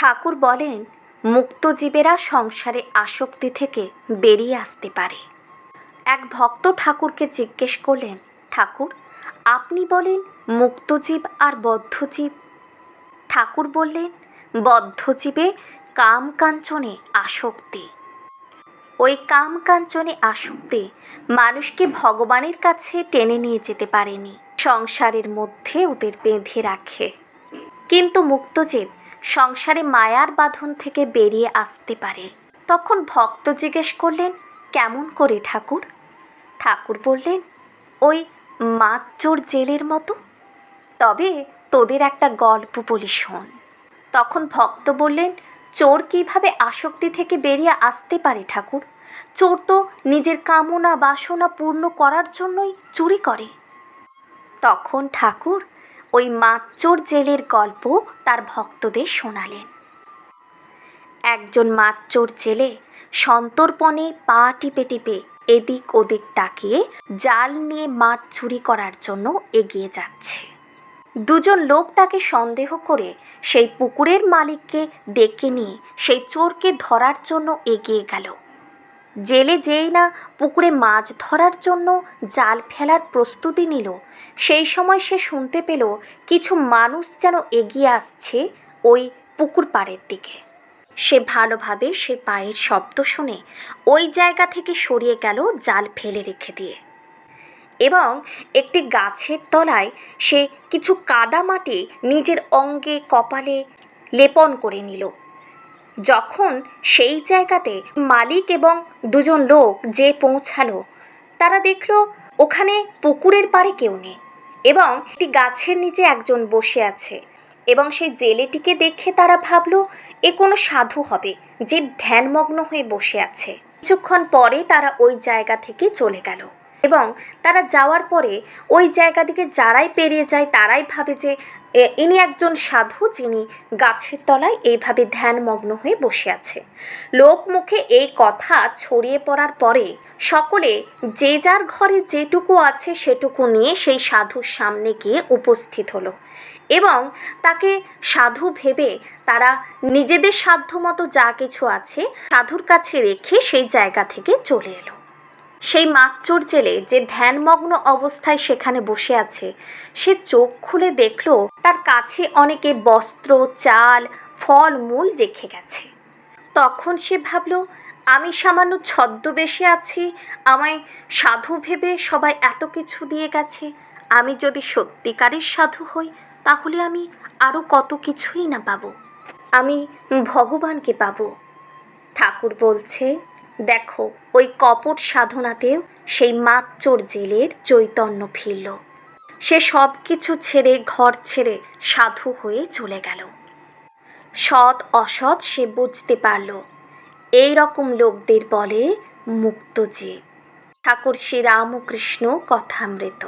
ঠাকুর বলেন, মুক্তজীবেরা সংসারে আসক্তি থেকে বেরিয়ে আসতে পারে। এক ভক্ত ঠাকুরকে জিজ্ঞেস করলেন, ঠাকুর, আপনি বলেন মুক্তজীব আর বদ্ধজীব? ঠাকুর বললেন, বদ্ধজীবে কাম কাঞ্চনে আসক্তি। ওই কাম কাঞ্চনে আসক্তি মানুষকে ভগবানের কাছে টেনে নিয়ে যেতে পারেনি, সংসারের মধ্যে ওদের বেঁধে রাখে। কিন্তু মুক্তজীব সংসারে মায়ার বাঁধন থেকে বেরিয়ে আসতে পারে। তখন ভক্ত জিজ্ঞেস করলেন, কেমন করে ঠাকুর? ঠাকুর বললেন, ওই মাচোর জেলের মতো। তবে তোদের একটা গল্প বলি শোন। তখন ভক্ত বললেন, চোর কীভাবে আসক্তি থেকে বেরিয়ে আসতে পারে ঠাকুর? চোর তো নিজের কামনা বাসনা পূর্ণ করার জন্যই চুরি করে। তখন ঠাকুর ওই মাচ্চোর জেলের গল্প তার ভক্তদের শোনালেন। একজন মাচ্চোর জেলে সন্তর্পণে পা টিপে টিপে এদিক ওদিক তাকিয়ে জাল নিয়ে মাছ চুরি করার জন্য এগিয়ে যাচ্ছে। দুজন লোক তাকে সন্দেহ করে সেই পুকুরের মালিককে ডেকে নিয়ে সেই চোরকে ধরার জন্য এগিয়ে গেল। জেলে যেই না পুকুরে মাছ ধরার জন্য জাল ফেলার প্রস্তুতি নিল। সেই সময় সে শুনতে পেল কিছু মানুষ যেন এগিয়ে আসছে ওই পুকুর পাড়ের দিকে। সে ভালোভাবে সে পায়ের শব্দ শুনে ওই জায়গা থেকে সরিয়ে গেল জাল ফেলে রেখে দিয়ে। এবং একটি গাছের তলায় সে কিছু কাদা মাটি নিজের অঙ্গে কপালে লেপন করে নিল। যখন সেই জায়গাতে মালিক এবং দুজন লোক যে পৌঁছালো, তারা দেখল ওখানে পুকুরের পাড়ে কেউ নেই এবং একটি গাছের নিচে একজন বসে আছে এবং সেই জেলেটিকে দেখে তারা ভাবলো, এ কোনো সাধু হবে যে ধ্যানমগ্ন হয়ে বসে আছে। কিছুক্ষণ পরে তারা ওই জায়গা থেকে চলে গেল এবং তারা যাওয়ার পরে ওই জায়গা দিকে যারাই পেরিয়ে যায় তারাই ভাবে যে ইনি একজন সাধু যিনি গাছের তলায় এইভাবে ধ্যানমগ্ন হয়ে বসে আছে। লোক মুখে এই কথা ছড়িয়ে পড়ার পরে সকলে যে যার ঘরে যেটুকু আছে সেটুকু নিয়ে সেই সাধুর সামনে গিয়ে উপস্থিত হলো এবং তাকে সাধু ভেবে তারা নিজেদের সাধ্যমতো যা কিছু আছে সাধুর কাছে রেখে সেই জায়গা থেকে চলে এলো। সেই মাকচোর জেলে যে ধ্যানমগ্ন অবস্থায় সেখানে বসে আছে। সে চোখ খুলে দেখল তার কাছে অনেকে বস্ত্র, চাল, ফল, মূল রেখে গেছে। তখন সে ভাবল, আমি সামান্য ছদ্মবেশে আছি, আমায় সাধু ভেবে সবাই এত কিছু দিয়ে গেছে। আমি যদি সত্যিকারের সাধু হই, তাহলে আমি আরও কত কিছুই না পাবো। আমি ভগবানকে পাবো। ঠাকুর বলছে দেখো, ওই কপট সাধনাতেও সেই মাচ্চোর জেলের চৈতন্য ফিরল। সে সব কিছু ছেড়ে ঘর ছেড়ে সাধু হয়ে চলে গেল। সৎ অসৎ সে বুঝতে পারল, এই রকম লোকদের বলে মুক্ত যে। ঠাকুর শ্রী রামকৃষ্ণ কথামৃত।